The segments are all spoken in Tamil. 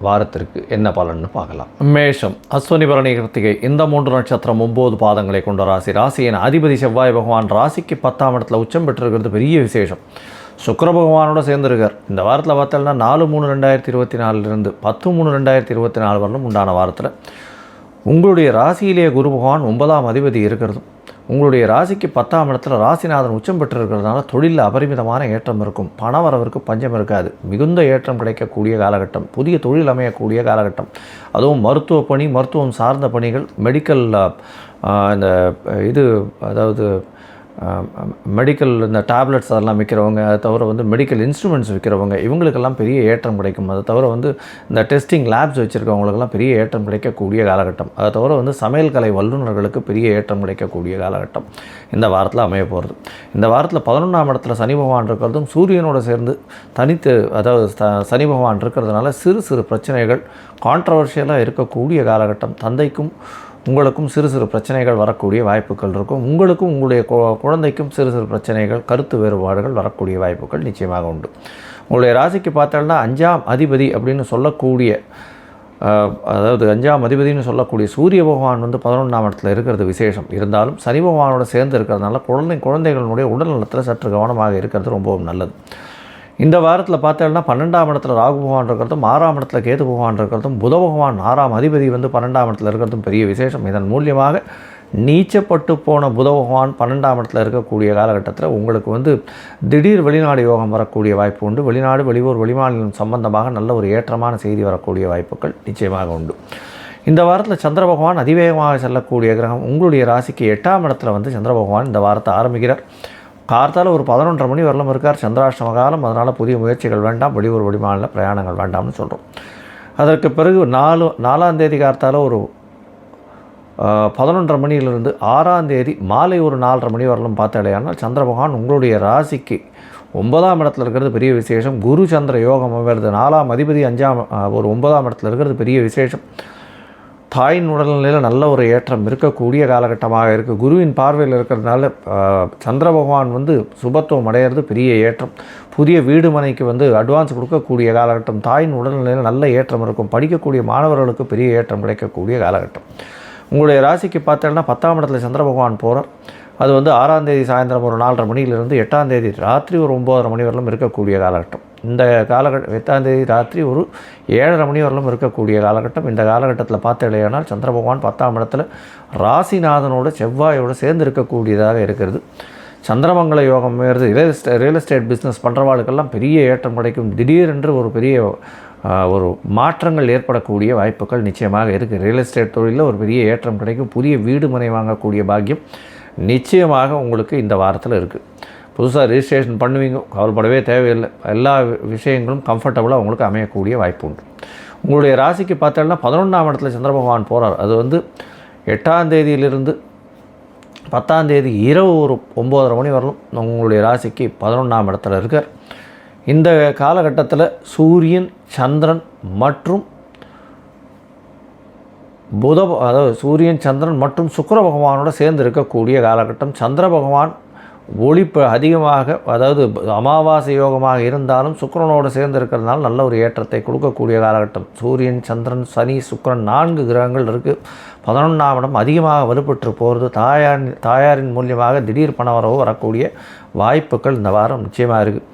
வாரத்திற்கு என்ன பலன்னு பார்க்கலாம். மேஷம். அஸ்வனி பரணி கிருத்திகை இந்த மூன்று நட்சத்திரம் ஒன்பது பாதங்களை கொண்ட ராசி. ராசியின் அதிபதி செவ்வாய் பகவான் ராசிக்கு பத்தாம் இடத்துல உச்சம் பெற்றிருக்கிறது பெரிய விசேஷம். சுக்கர பகவானோட சேர்ந்துருக்கார். இந்த வாரத்தில் பார்த்தோம்னா நாலு மூணு ரெண்டாயிரத்தி இருபத்தி நாலுலேருந்து பத்து மூணு ரெண்டாயிரத்தி இருபத்தி நாலு வரலும் உண்டான வாரத்தில். உங்களுடைய ராசியிலேயே குரு பகவான் ஒன்பதாம் அதிபதி இருக்கிறதும் உங்களுடைய ராசிக்கு பத்தாம் இடத்துல ராசிநாதன் உச்சம் பெற்று இருக்கிறதுனால தொழிலில் அபரிமிதமான ஏற்றம் இருக்கும். பண வரவிற்கு பஞ்சம் இருக்காது. மிகுந்த ஏற்றம் கிடைக்கக்கூடிய காலகட்டம். புதிய தொழில் அமையக்கூடிய காலகட்டம். அதுவும் மருத்துவ பணி மருத்துவம் சார்ந்த பணிகள் மெடிக்கல் இந்த இது அதாவது மெடிக்கல் இந்த டேப்லெட்ஸ் அதெல்லாம் விற்கிறவங்க அதை தவிர வந்து மெடிக்கல் இன்ஸ்ட்ருமெண்ட்ஸ் விற்கிறவங்க இவங்களுக்கெல்லாம் பெரிய ஏற்றம் கிடைக்கும். அதை தவிர வந்து இந்த டெஸ்டிங் லேப்ஸ் வச்சுருக்கவங்களுக்கெல்லாம் பெரிய ஏற்றம் கிடைக்கக்கூடிய காலகட்டம். அதை தவிர வந்து சமையல் கலை வல்லுநர்களுக்கு பெரிய ஏற்றம் கிடைக்கக்கூடிய காலகட்டம் இந்த வாரத்தில் அமைய போகிறது இந்த வாரத்தில் பதினொன்றாம் இடத்துல சனி பகவான் இருக்கிறதும் சூரியனோட சேர்ந்து தனித்து அதாவது சனி பகவான் இருக்கிறதுனால சிறு சிறு பிரச்சனைகள் கான்ட்ரவர்ஷியலாக இருக்கக்கூடிய காலகட்டம். தந்தைக்கும் உங்களுக்கும் சிறு சிறு பிரச்சனைகள் வரக்கூடிய வாய்ப்புகள் இருக்கும். உங்களுக்கும் உங்களுடைய குழந்தைக்கும் சிறு சிறு பிரச்சனைகள் கருத்து வேறுபாடுகள் வரக்கூடிய வாய்ப்புகள் நிச்சயமாக உண்டு. உங்களுடைய ராசிக்கு பார்த்தோம்னா அஞ்சாம் அதிபதி அப்படின்னு சொல்லக்கூடிய அதாவது அஞ்சாம் அதிபதினு சொல்லக்கூடிய சூரிய பகவான் வந்து பதினொன்றாம் இடத்துல இருக்கிறது விசேஷம். இருந்தாலும் சனி பகவானோட சேர்ந்து இருக்கிறதுனால குழந்தை குழந்தைகளுடைய உடல் நலத்தில் சற்று கவனமாக இருக்கிறது ரொம்பவும் நல்லது. இந்த வாரத்தில் பார்த்தோம்னா பன்னெண்டாம் இடத்துல ராகு பகவான் இருக்கிறதும் ஆறாம் இடத்துல கேது பகவான் இருக்கிறதும் புத பகவான் ஆறாம் அதிபதி வந்து பன்னெண்டாம் இடத்துல இருக்கிறதும் பெரிய விசேஷம். இதன் மூலியமாக நீச்சப்பட்டு போன புத பகவான் பன்னெண்டாம் இடத்துல இருக்கக்கூடிய காலகட்டத்தில் உங்களுக்கு வந்து திடீர் வெளிநாடு யோகம் வரக்கூடிய வாய்ப்பு உண்டு. வெளிநாடு வெளியூர் வெளிமாநிலம் சம்பந்தமாக நல்ல ஒரு ஏற்றமான செய்தி வரக்கூடிய வாய்ப்புகள் நிச்சயமாக உண்டு. இந்த வாரத்தில் சந்திர பகவான் அதிவேகமாக செல்லக்கூடிய கிரகம் உங்களுடைய ராசிக்கு எட்டாம் இடத்துல வந்து சந்திர பகவான் இந்த வாரத்தை ஆரம்பிக்கிறார். கார்த்தால ஒரு பதினொன்றரை மணி வரலும் இருக்கார். சந்திராஷ்டம காலம். அதனால் புதிய முயற்சிகள் வேண்டாம். வெளியூர் வெளிமாநில பிரயாணங்கள் வேண்டாம்னு சொல்கிறோம் அதற்கு பிறகு நாலு நாலாம் தேதி கார்த்தால ஒரு பதினொன்றரை மணியிலிருந்து ஆறாம் தேதி மாலை ஒரு நாலரை மணி வரலும் பார்த்தாலேயானால் சந்திர பகவான் உங்களுடைய ராசிக்கு ஒன்பதாம் இடத்துல இருக்கிறது பெரிய விசேஷம். குரு சந்திர யோகம் அமைகிறது. நாலாம் அதிபதி அஞ்சாம் ஒரு ஒன்பதாம் இடத்துல இருக்கிறது பெரிய விசேஷம். தாயின் உடல்நிலையில் நல்ல ஒரு ஏற்றம் இருக்கக்கூடிய காலகட்டமாக இருக்குது குருவின் பார்வையில் இருக்கிறதுனால சந்திர பகவான் வந்து சுபத்துவம் அடையிறது பெரிய ஏற்றம். புதிய வீடு மனைக்கு வந்து அட்வான்ஸ் கொடுக்கக்கூடிய காலகட்டம். தாயின் உடல்நிலையில் நல்ல ஏற்றம் இருக்கும். படிக்கக்கூடிய மாணவர்களுக்கு பெரிய ஏற்றம் கிடைக்கக்கூடிய காலகட்டம். உங்களுடைய ராசிக்கு பார்த்தோன்னா பத்தாம் இடத்துல சந்திர பகவான் போகிறார் அது வந்து ஆறாம் தேதி சாயந்தரம் ஒரு நாலரை மணியிலிருந்து எட்டாம் தேதி ராத்திரி ஒரு ஒம்போதரை மணி வரலும் இருக்கக்கூடிய காலகட்டம். இந்த காலகட்டம் எட்டாம் தேதி ராத்திரி ஒரு ஏழரை மணி வரலும் இருக்கக்கூடிய காலகட்டம். இந்த காலகட்டத்தில் பார்த்தடையானால் சந்திர பகவான் பத்தாம் இடத்துல ராசிநாதனோட செவ்வாயோடு சேர்ந்து இருக்கக்கூடியதாக இருக்கிறது. சந்திரமங்கல யோகம் வேறு real estate real estate business பண்ணுறவாளுக்கெல்லாம் பெரிய ஏற்றம் கிடைக்கும். திடீரென்று ஒரு பெரிய ஒரு மாற்றங்கள் ஏற்படக்கூடிய வாய்ப்புகள் நிச்சயமாக இருக்குது ரியல் எஸ்டேட் தொழிலில் ஒரு பெரிய ஏற்றம் கிடைக்கும். புதிய வீடு மனை வாங்கக்கூடிய பாக்கியம். நிச்சயமாக உங்களுக்கு இந்த வாரத்தில் இருக்குது புதுசாக ரிஜிஸ்ட்ரேஷன் பண்ணுவீங்க கவலைப்படவே தேவையில்லை. எல்லா விஷயங்களும் கம்ஃபர்டபுளாக உங்களுக்கு அமையக்கூடிய வாய்ப்பு உண்டு. உங்களுடைய ராசிக்கு பார்த்தோம்னா பதினொன்றாம் இடத்துல சந்திர பகவான் போகிறார் அது வந்து எட்டாம் தேதியிலிருந்து பத்தாம் தேதி இரவு ஒரு ஒம்போதரை மணி வரலும் உங்களுடைய ராசிக்கு பதினொன்றாம் இடத்துல இருக்கார். இந்த காலகட்டத்தில் சூரியன் சந்திரன் மற்றும் புத அதாவது சூரியன் சந்திரன் மற்றும் சுக்கர பகவானோட சேர்ந்து இருக்கக்கூடிய காலகட்டம். சந்திர பகவான் ஒளி அதிகமாக அதாவது அமாவாசை யோகமாக இருந்தாலும் சுக்கிரனோடு சேர்ந்து இருக்கிறதுனால நல்ல ஒரு ஏற்றத்தை கொடுக்கக்கூடிய காலகட்டம். சூரியன் சந்திரன் சனி சுக்கிரன் நான்கு கிரகங்கள் இருக்குது பதினொன்றாம் இடம் அதிகமாக வலுப்பெற்று போகிறது தாயார் தாயாரின் மூலியமாக திடீர் பணவரவு வரக்கூடிய வாய்ப்புகள் இந்த வாரம் நிச்சயமாக இருக்குது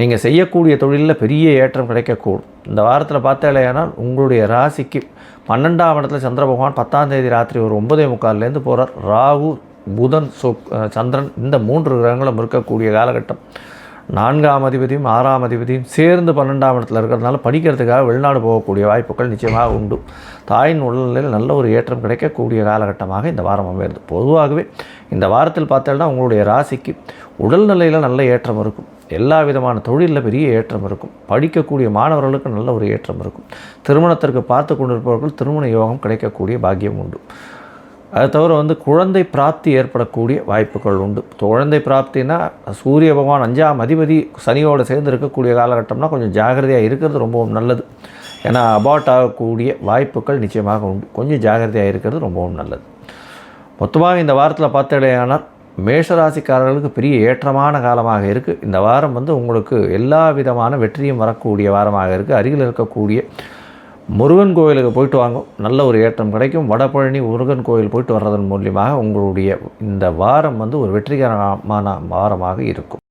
நீங்கள் செய்யக்கூடிய தொழிலில் பெரிய ஏற்றம் கிடைக்கக்கூடும். இந்த வாரத்தில் பார்த்தாலேயானால் உங்களுடைய ராசிக்கு பன்னெண்டாம் இடத்துல சந்திர பகவான் பத்தாம் தேதி ராத்திரி ஒரு ஒன்பதே முக்கால்லேருந்து போகிறார் ராகு புதன் சுக் சந்திரன் இந்த மூன்று கிரகங்களும் இருக்கக்கூடிய காலகட்டம். நான்காம் அதிபதியும் ஆறாம் அதிபதியும் சேர்ந்து பன்னெண்டாம் இடத்துல இருக்கிறதுனால படிக்கிறதுக்காக வெளிநாடு போகக்கூடிய வாய்ப்புகள் நிச்சயமாக உண்டு. தாயின் உடல்நிலையில் நல்ல ஒரு ஏற்றம் கிடைக்கக்கூடிய காலகட்டமாக இந்த வாரம் அமைகிறது. பொதுவாகவே இந்த வாரத்தில் பார்த்தோம்னா உங்களுடைய ராசிக்கு உடல்நிலையில் நல்ல ஏற்றம் இருக்கும். எல்லா விதமான தொழிலில் பெரிய ஏற்றம் இருக்கும். படிக்கக்கூடிய மாணவர்களுக்கு நல்ல ஒரு ஏற்றம் இருக்கும். திருமணத்திற்கு பார்த்து கொண்டிருப்பவர்கள் திருமண யோகம் கிடைக்கக்கூடிய பாக்கியம் உண்டு. அது தவிர வந்து குழந்தை பிராப்தி ஏற்படக்கூடிய வாய்ப்புகள் உண்டு. குழந்தை பிராப்தினா சூரிய பகவான் அஞ்சாம் அதிபதி சனியோடு சேர்ந்து இருக்கக்கூடிய காலகட்டம்னா கொஞ்சம் ஜாகிரதையாக இருக்கிறது ரொம்பவும் நல்லது. ஏன்னா அபார்ட் ஆகக்கூடிய வாய்ப்புகள் நிச்சயமாக உண்டு. கொஞ்சம் ஜாகிரதையாக இருக்கிறது ரொம்பவும் நல்லது. மொத்தமாக இந்த வாரத்தில் பார்த்தடையானால் மேஷராசிக்காரர்களுக்கு பெரிய ஏற்றமான காலமாக இருக்குது இந்த வாரம் வந்து உங்களுக்கு எல்லா விதமான வெற்றியும் வரக்கூடிய வாரமாக இருக்குது அருகில் இருக்கக்கூடிய முருகன் கோயிலுக்கு போயிட்டு வாங்க. நல்ல ஒரு ஏற்றம் கிடைக்கும். வடபழனி முருகன் கோயில் போயிட்டு வர்றதன் மூலியமாக உங்களுடைய இந்த வாரம் வந்து ஒரு வெற்றிகரமான வாரமாக இருக்கும்.